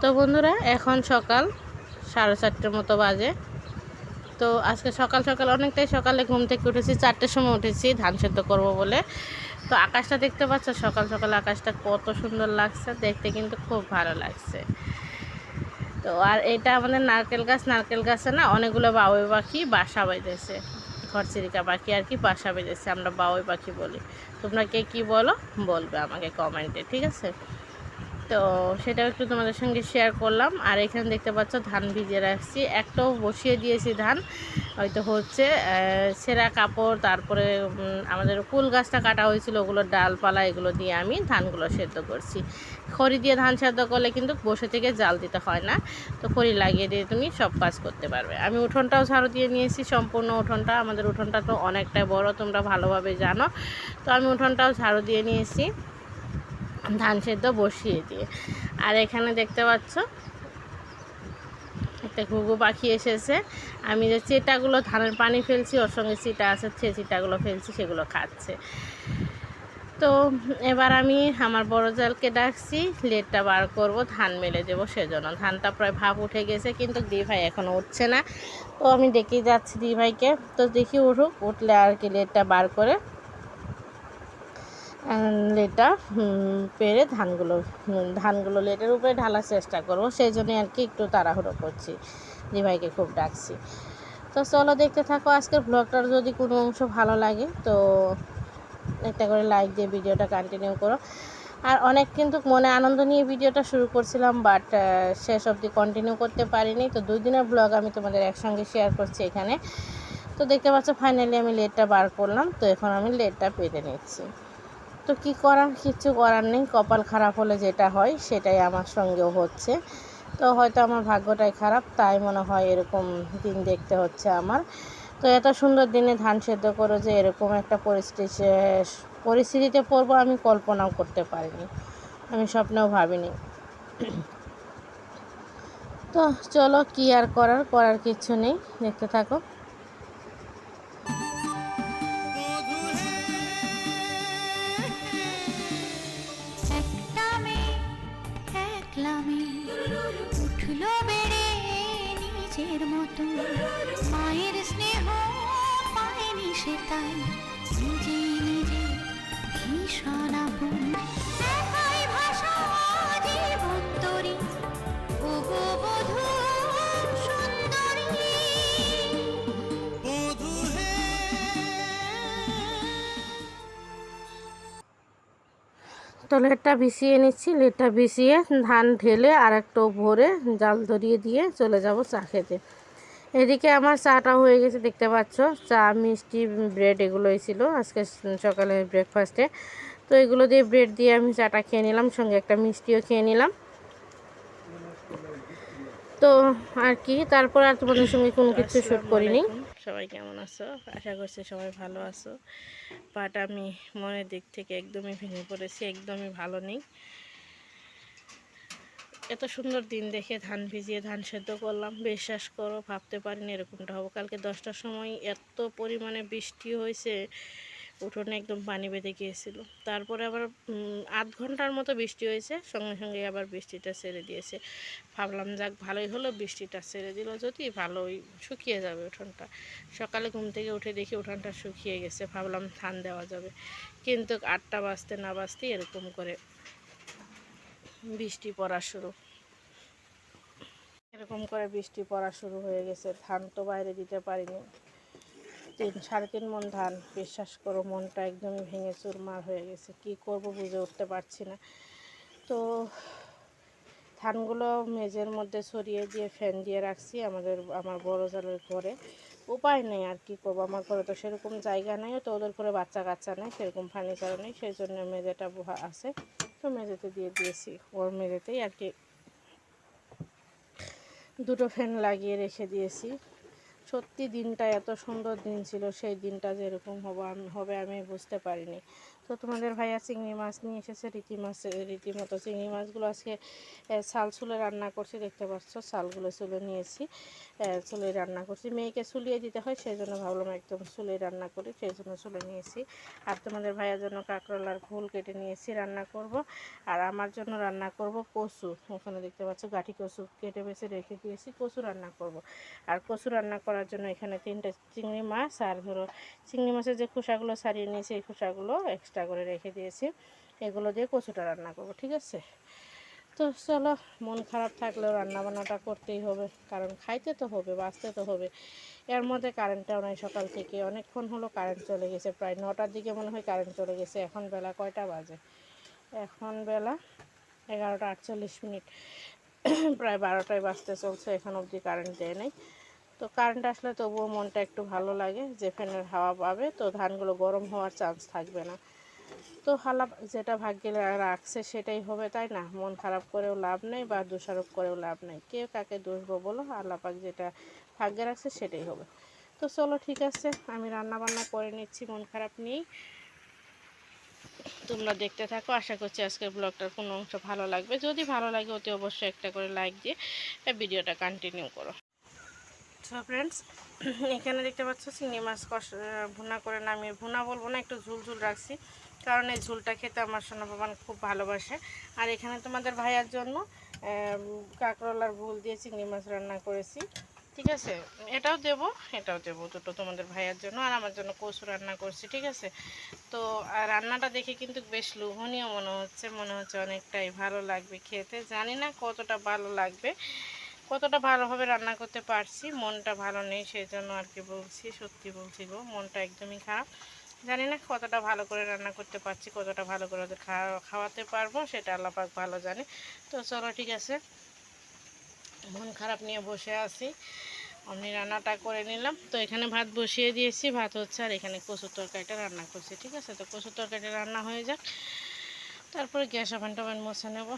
তো বন্ধুরা, এখন সকাল সাড়ে চারটের মতো বাজে। তো আজকে সকাল সকাল, অনেকটাই সকালে ঘুম থেকে উঠেছি, চারটের সময় উঠেছি, ধান সেদ্ধ করব বলে। তো আকাশটা দেখতে পাচ্ছ, সকাল সকাল আকাশটা কত সুন্দর লাগছে, দেখতে কিন্তু খুব ভালো লাগছে। তো আর এটা আমাদের নারকেল গাছ, নারকেল গাছে না অনেকগুলো বাবুই পাখি বাসা বেঁধেছে। ঘরচিরিকা পাখি আর কি বাসা বেঁধেছে, আমরা বাবুই পাখি বলি। তোমরা কে কী বলো, বলবে আমাকে কমেন্টে, ঠিক আছে? তো সেটাও একটু তোমাদের সঙ্গে শেয়ার করলাম। আর এখানে দেখতে পাচ্ছ, ধান ভিজে রাখছি। একটাও বসিয়ে দিয়েছি ধান। হয়তো হচ্ছে সেরা কাপড়, তারপরে আমাদের কুল গাছটা কাটা হয়েছিল ওগুলোর ডালপালা, এগুলো দিয়ে আমি ধানগুলো সেদ্ধ করছি। খড়ি দিয়ে ধান সেদ্ধ করলে কিন্তু বসে থেকে জাল দিতে হয় না। তো খড়ি লাগিয়ে দিয়ে তুমি সব কাজ করতে পারবে। আমি উঠোনটাও ঝাড়ু দিয়ে নিয়েছি, সম্পূর্ণ উঠোনটা। আমাদের উঠোনটা তো অনেকটাই বড়, তোমরা ভালোভাবে জানো। তো আমি উঠোনটাও ঝাড়ু দিয়ে নিয়েছি। ধান সেদ্ধ বসিয়ে দিয়ে। আর এখানে দেখতে পাচ্ছ, একটা ঘুঘু পাখি এসেছে। আমি যে চেটাগুলো ধানের পানি ফেলছি, ওর সঙ্গে চিটা আছে, সে চিটাগুলো ফেলছি, সেগুলো খাচ্ছে। তো এবার আমি আমার বড় জালকে ডাকছি, লেটটা বার করব, ধান মেলে দেবো সেজন্য। ধানটা প্রায় ভাপ উঠে গেছে, কিন্তু দি ভাই এখনও উঠছে না। তো আমি ডেকে যাচ্ছি দি ভাইকে। তো দেখি উঠুক, উঠলে আর কি লেটটা বার করে লেটা পেরে ধানগুলো ধানগুলো লেটের উপরে ঢালার চেষ্টা করব। সেই জন্যই আর কি একটু তাড়াহুড়ো করছি। দিভাইকে খুব ডাকছি। তো চলো দেখতে থাকো আজকের ব্লগটার যদি কোনো অংশ ভালো লাগে, তো একটা করে লাইক দিয়ে ভিডিওটা কন্টিনিউ করো। আর অনেক কিন্তু মনে আনন্দ নিয়ে ভিডিওটা শুরু করছিলাম বাট শেষ অবধি কন্টিনিউ করতে পারিনি। তো দুই দিনের ব্লগ আমি তোমাদের একসঙ্গে শেয়ার করছি এখানে। তো দেখতে পাচ্ছ ফাইনালি আমি লেটটা বার করলাম। তো এখন আমি লেটটা পেতে নিচ্ছি। তো কি করার? কিছু করার নেই। কপাল খারাপ হলে যেটা হয়, সেটাই আমার সঙ্গেও হচ্ছে। তো হয়তো আমার ভাগ্যটাই খারাপ, তাই মনে হয় এরকম দিন দেখতে হচ্ছে আমার। তো এত সুন্দর দিনে ধান সেদ্ধ করো যে এরকম একটা পরিস্থিতি, পরিস্থিতিতে পড়ব আমি কল্পনাও করতে পারিনি। আমি স্বপ্নেও ভাবিনি। তো চলো কি আর করার? করার কিছু নেই। দেখতে থাকো। মতো মায়ের স্নেহ পায়নি সে তাই। নিজে নিজে ভীষণ আপন একাই ভাষা জীবন তরি ওগো বধূ সুন্দরী। তো লেটটা ভিজিয়ে নিচ্ছি লেটটা ভিজিয়ে ধান ঢেলে আর একটু ভরে জাল ধরিয়ে দিয়ে চলে যাব চা খেতে। এদিকে আমার চাটা হয়ে গেছে দেখতে পাচ্ছ? চা মিষ্টি ব্রেড এগুলোই ছিল আজকে সকালে ব্রেকফাস্টে তো এগুলো দিয়ে ব্রেড দিয়ে আমি চাটা খেয়ে নিলাম সঙ্গে একটা মিষ্টিও খেয়ে নিলাম। তো আর কি তারপর আর তোমাদের সঙ্গে কোনো কিছু শ্যুট করিনি। সবাই কেমন আছো? আশা করছি সবাই ভালো আছো। বাট আমি মনের দিক থেকে একদমই ভেঙে পড়েছি একদমই ভালো নেই। এত সুন্দর দিন দেখে ধান ভিজিয়ে ধান সেদ্ধ করলাম। বিশ্বাস করো, ভাবতে পারিনি এরকমটা হব। কালকে দশটার সময় এত পরিমাণে বৃষ্টি হয়েছে, উঠোনে একদম পানি বেঁধে গিয়েছিল। তারপরে আবার আধ ঘণ্টার মতো বৃষ্টি হয়েছে, সঙ্গে সঙ্গে আবার বৃষ্টিটা ছেড়ে দিয়েছে। ভাবলাম, যাক, ভালোই হলো, বৃষ্টিটা ছেড়ে দিল, যদি ভালোই শুকিয়ে যাবে উঠোনটা। সকালে ঘুম থেকে উঠে দেখি উঠোনটা শুকিয়ে গেছে, ভাবলাম ধান দেওয়া যাবে। কিন্তু আটটা বাজতে না বাজতে এরকম করে বৃষ্টি পড়া শুরু। এরকম করে বৃষ্টি পড়া শুরু হয়ে গেছে। ধান তো বাইরে দিতে পারিনি। তিন, সাড়ে তিন মন ধান, বিশ্বাস করো, মনটা একদমই ভেঙে চুরমার হয়ে গেছে। কি করব বুঝে উঠতে পারছি না। তো ধানগুলো মেজের মধ্যে ছড়িয়ে দিয়ে ফ্যান দিয়ে রাখছি আমাদের, আমার বড় জালের ঘরে। উপায় নেই আর কি করব। আমার ঘরে তো সেরকম জায়গা নেই, তো ওদের ঘরে বাচ্চা কাচ্চা নেই, সেরকম ফার্নিচার নেই সেই জন্য মেঝেটা আছে। তো মেঝেতে দিয়ে দিয়েছি, ওর মেঝেতেই আর কি দুটো ফ্যান লাগিয়ে রেখে দিয়েছি। সত্যি দিনটা এত সুন্দর দিন ছিল, সেই দিনটা যেরকম হব হবে আমি বুঝতে পারিনি। তো তোমাদের ভাইয়া চিংড়ি মাছ নিয়ে এসেছে, রীতি মাছ, রীতিমতো চিংড়ি মাছগুলো আজকে শাল চুলে রান্না করছি, দেখতে পাচ্ছ শালগুলো চুলে নিয়েছি চুলে রান্না করছি। মেয়েকে চুলিয়ে দিতে হয়, সেই জন্য ভাবলাম একদম চুলে রান্না করি, সেই জন্য চুলে নিয়েছি। আর তোমাদের ভাইয়ার জন্য কাঁকরোলার ঘোল কেটে নিয়েছি, রান্না করব। আর আমার জন্য রান্না করব কচু ওখানে দেখতে পাচ্ছ গাঠি কচু কেটে বেছে রেখে দিয়েছি, কচু রান্না করব। আর কচু রান্না করার জন্য এখানে তিনটে চিংড়ি মাছ, আর ধরো চিংড়ি মাছের যে খোসাগুলো ছাড়িয়ে নিয়েছি, এই খোসাগুলো এক্সট্রা করে রেখে দিয়েছি। এগুলো দিয়ে কচুটা রান্না করব, ঠিক আছে? তো চলো, মন খারাপ থাকলেও রান্না বান্নাটা করতেই হবে, কারণ খাইতে তো হবে, বাঁচতে তো হবে। এর মধ্যে কারেন্টটাও নাই সকাল থেকে, অনেকক্ষণ হলো কারেন্ট চলে গেছে, প্রায় নটার দিকে মনে হয় কারেন্ট চলে গেছে, এখন বেলা কয়টা বাজে? এখন বেলা এগারোটা আটচল্লিশ মিনিট, প্রায় বারোটায় বাজতে চলছে, এখন অবধি কারেন্ট দেয় নাই। তো কারেন্ট আসলে তবুও মনটা একটু ভালো লাগে, যে ফ্যানের হাওয়া পাবে, তো ধানগুলো গরম হওয়ার চান্স থাকবে না। তো হালা যেটা ভাগ্যে রাখছে সেটাই হবে, তাই না? মন খারাপ করেও লাভ নেই বা দোষারোপ করেও লাভ নেই। কে কাকে দোষবো বলো? আল্লাপাক যেটা ভাগ্যে রাখছে সেটাই হবে। তো চলো ঠিক আছে, আমি রান্না বান্না করে নিচ্ছি মন খারাপ নিয়েই। তোমরা দেখতে থাকো, আশা করছি আজকের ব্লগটার কোনো অংশ ভালো লাগবে। যদি ভালো লাগে অতি অবশ্যই একটা করে লাইক দিয়ে ভিডিওটা কন্টিনিউ করো। সো ফ্রেন্ডস এখানে দেখতে পাচ্ছ চিংড়ি মাছ কষ ভুনা করে নামিয়ে, ভুনা বলব না, একটু ঝুল ঝুল রাখছি। কারণ এই ঝুলটা খেতে আমার সোনা বাবান খুব ভালোবাসে। আর এখানে তোমাদের ভাইয়ার জন্য কাঁকরোলার ভুল দিয়ে চিংড়ি মাছ রান্না করেছি। ঠিক আছে? এটাও দেবো এটাও দেবো দুটো তোমাদের ভাইয়ার জন্য, আর আমার জন্য কচু রান্না করছি, ঠিক আছে? তো রান্নাটা দেখে কিন্তু বেশ লোভনীয় মনে হচ্ছে মনে হচ্ছে অনেকটাই ভালো লাগবে খেতে। জানি না কতটা ভালো লাগবে। কতটা ভালোভাবে রান্না করতে পারছি, মনটা ভালো নেই সেই জন্য আর কি বলছি, সত্যি বলছি গো, মনটা একদমই খারাপ। জানি না কতটা ভালো করে রান্না করতে পারছি, কতটা ভালো করে ওদের খাওয়া খাওয়াতে পারব, সেটা আল্লাপাক ভালো জানে। তো চলো ঠিক আছে, মন খারাপ নিয়ে বসে আছি। আমি রান্নাটা করে নিলাম। তো এখানে ভাত বসিয়ে দিয়েছি, ভাত হচ্ছে আর এখানে কচুর তরকারিটা রান্না করছি, ঠিক আছে? তো কচুর তরকারিটা রান্না হয়ে যাক। তারপরে গ্যাস ওভেন টোভেন মুছে নেব।